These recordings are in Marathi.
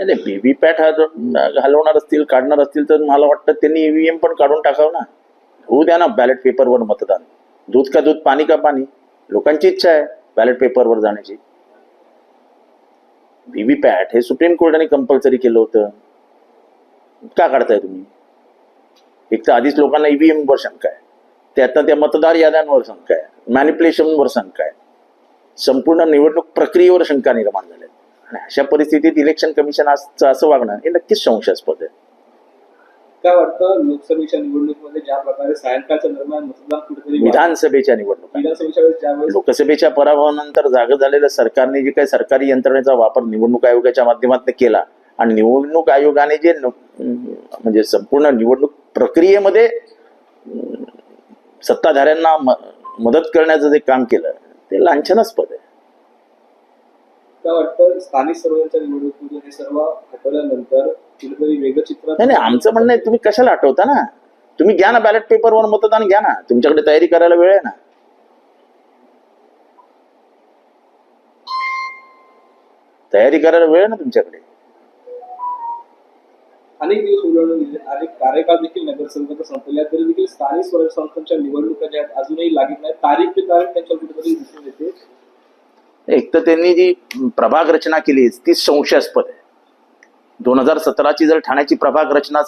नाही नाही व्हीव्हीपॅट हा जर घालवणार असतील काढणार असतील तर मला वाटतं त्यांनी ईव्हीएम पण काढून टाकावं ना. होऊ द्या ना बॅलेट पेपरवर मतदान. दूध का दूध पाणी का पाणी? लोकांची इच्छा आहे बॅलेट पेपरवर जाण्याची. व्हीव्हीपॅट हे सुप्रीम कोर्टाने कंपल्सरी केलं होतं. का काढताय तुम्ही? एक तर आधीच लोकांना ईव्हीएम वर शंका आहे. त्यातनं त्या मतदार याद्यांवर शंका आहे. मॅनिप्युलेशनवर शंका आहे. संपूर्ण निवडणूक प्रक्रियेवर शंका निर्माण झाल्या आणि अशा परिस्थितीत इलेक्शन कमिशन असं वागणं हे नक्कीच संशयास्पद आहे. काय वाटतं लोकसभेच्या निवडणुकीमध्ये ज्या प्रकारे सायंकाळच्या दरम्यान मतदान कुठेतरी विधानसभेच्या निवडणुका. लोकसभेच्या पराभवानंतर जागा झालेल्या सरकारने जे काही सरकारी यंत्रणेचा वापर निवडणूक आयोगाच्या माध्यमातून केला आणि निवडणूक आयोगाने जे म्हणजे संपूर्ण निवडणूक प्रक्रियेमध्ये सत्ताधाऱ्यांना मदत करण्याचं जे काम केलं ते लांछनास्पद आहे. काय वाटतं स्थानिक स्वराज्याच्या निवडणुकीमध्ये हे सर्व हटवल्यानंतर कुठेतरी वेगळं चित्र नाही नाही आमचं म्हणणं आहे तुम्ही कशाला आठवता ना? तुम्ही घ्या ना बॅलेट पेपरवर मतदान घ्या ना. तुमच्याकडे तयारी करायला वेळ आहे ना? तयारी करायला वेळ आहे ना तुमच्याकडे? अनेक दिवस गेले. अनेक कार्यकाळ देखील नगरसेवकाचा संपल्या तरी देखील स्थानिक स्वराज्य संस्थांच्या निवडणुका ज्या आहेत अजूनही लागत नाही तारीख तारीख त्यांच्या कुठेतरी दिसून येते. एक तर त्यांनी जी प्रभाग रचना केली ती संशयास्पद आहे. दोन हजार सतराची जर ठाण्याची प्रभाग रचना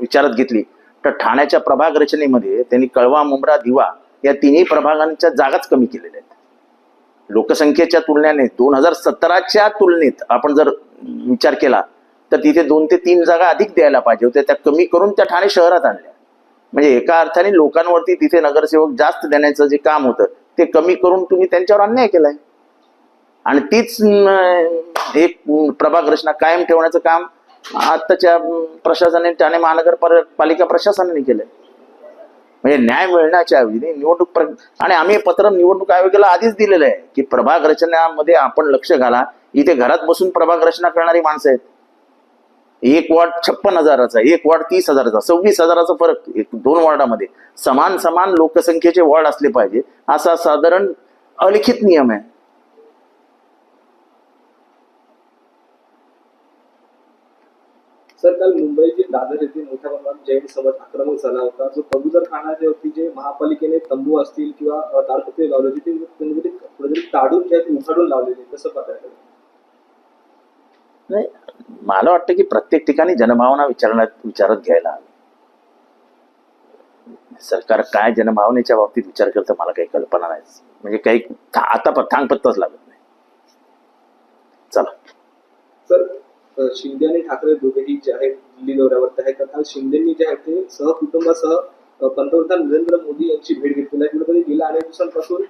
विचारात घेतली तर ठाण्याच्या प्रभाग रचनेमध्ये त्यांनी कळवा मुंब्रा दिवा या तिन्ही प्रभागांच्या जागाच कमी केलेल्या आहेत. लोकसंख्येच्या तुलनेने दोन हजार सतराच्या तुलनेत आपण जर विचार केला तर तिथे दोन ते तीन जागा अधिक द्यायला पाहिजे होत्या त्या कमी करून त्या ठाणे शहरात आणल्या. म्हणजे एका अर्थाने लोकांवरती तिथे नगरसेवक जास्त देण्याचं जे काम होतं ते कमी करून तुम्ही त्यांच्यावर अन्याय केलाय. आणि तीच एक प्रभाग रचना कायम ठेवण्याचं काम आत्ताच्या प्रशासनाने ठाणे महानगरपालिका प्रशासनाने केलंय. म्हणजे न्याय मिळण्याच्या ऐवजी निवडणूक आणि आम्ही पत्र निवडणूक आयोगाला आधीच दिलेलं आहे की प्रभाग रचनामध्ये आपण लक्ष घाला. इथे घरात बसून प्रभाग रचना करणारी माणसं आहेत. एक वॉर्ड छप्पन हजाराचा एक वॉर्ड तीस हजाराचा सव्वीस हजाराचा फरक एक दोन वॉर्डामध्ये. समान समान लोकसंख्येचे वॉर्ड असले पाहिजे असा साधारण अलिखित नियम आहे. सर काल मुंबईतील दादर येथे मोठ्या प्रमाणात जैन समाज आक्रमक झाला होता. जो कबूतर खाण्याच्या जे महापालिकेने तंबू असतील किंवा अ, ताडपत्री लावले होते ते कुठेतरी कुठेतरी ताडून जे उघडून लावलेले. कसं पाहताय मला वाटतं की प्रत्येक ठिकाणी जनभावना विचारण्यात विचारात घ्यायला हवी. सरकार काय जनभावनेच्या बाबतीत विचार करतं मला काही कल्पना नाही. म्हणजे काही आता थांग पत्ताच लागत नाही. चला. सर शिंदे आणि ठाकरे दोघेही जे आहेत दिल्ली दौऱ्यावर आहेत. तर शिंदेनी जे आहे ते सहकुटुंबासह पंतप्रधान नरेंद्र मोदी यांची भेट घेतलेली आहे कुठेतरी गेल्या अनेक दिवसांपासून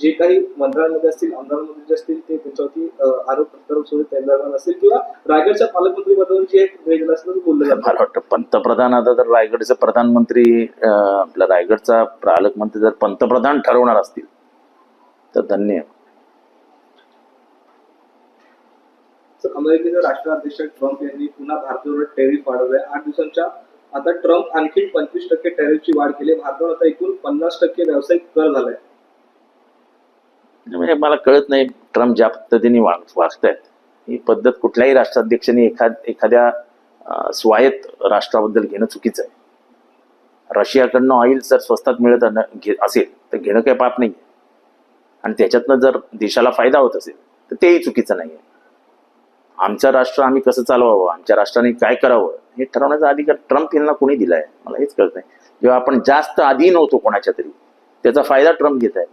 जे काही मंत्र्यांमध्ये असतील आमदारांमध्ये जे असतील ते त्यांच्यावरती आरोप प्रत्यारोप सुरू आहेत, त्या दरम्यान असतील किंवा रायगडच्या पालकमंत्री पदावर जे आहे भेट घेतलं असं बोललं जातं. मला वाटतं पंतप्रधान आता तर रायगडचे प्रधानमंत्री अं, आपला रायगडचा पालकमंत्री जर पंतप्रधान ठरवणार असतील तर धन्य अमेरिकेचे राष्ट्राध्यक्ष ट्रम्प यांनी पुन्हा भारतावर टॅरिफ वाढवलाय. आठ दिवसांच्या आता ट्रम्प आणखी पंचवीस टक्के टॅरिफची वाढ केली भारतावर आता एकूण पन्नास टक्के व्यावसायिक कर झालाय. म्हणजे, म्हणजे मला कळत नाही ट्रम्प ज्या पद्धतीने वाग वागतायत. ही पद्धत कुठल्याही राष्ट्राध्यक्षाने एखाद एखाद्या स्वायत्त राष्ट्राबद्दल घेणं चुकीचं आहे. रशियाकडनं ऑइल जर स्वस्तात मिळत घे- असेल तर घेणं काही पाप नाही आणि त्याच्यातनं जर देशाला फायदा होत असेल तर तेही चुकीचं नाही आहे आमचं राष्ट्र आम्ही कसं चालवावं? आमच्या राष्ट्राने काय करावं? हे ठरवण्याचा अधिकार ट्रम्प यांना कोणी दिलाय? मला हेच कळत नाही. जेव्हा आपण जास्त अधीन होतो कोणाच्या तरी त्याचा फायदा ट्रम्प घेत आहे.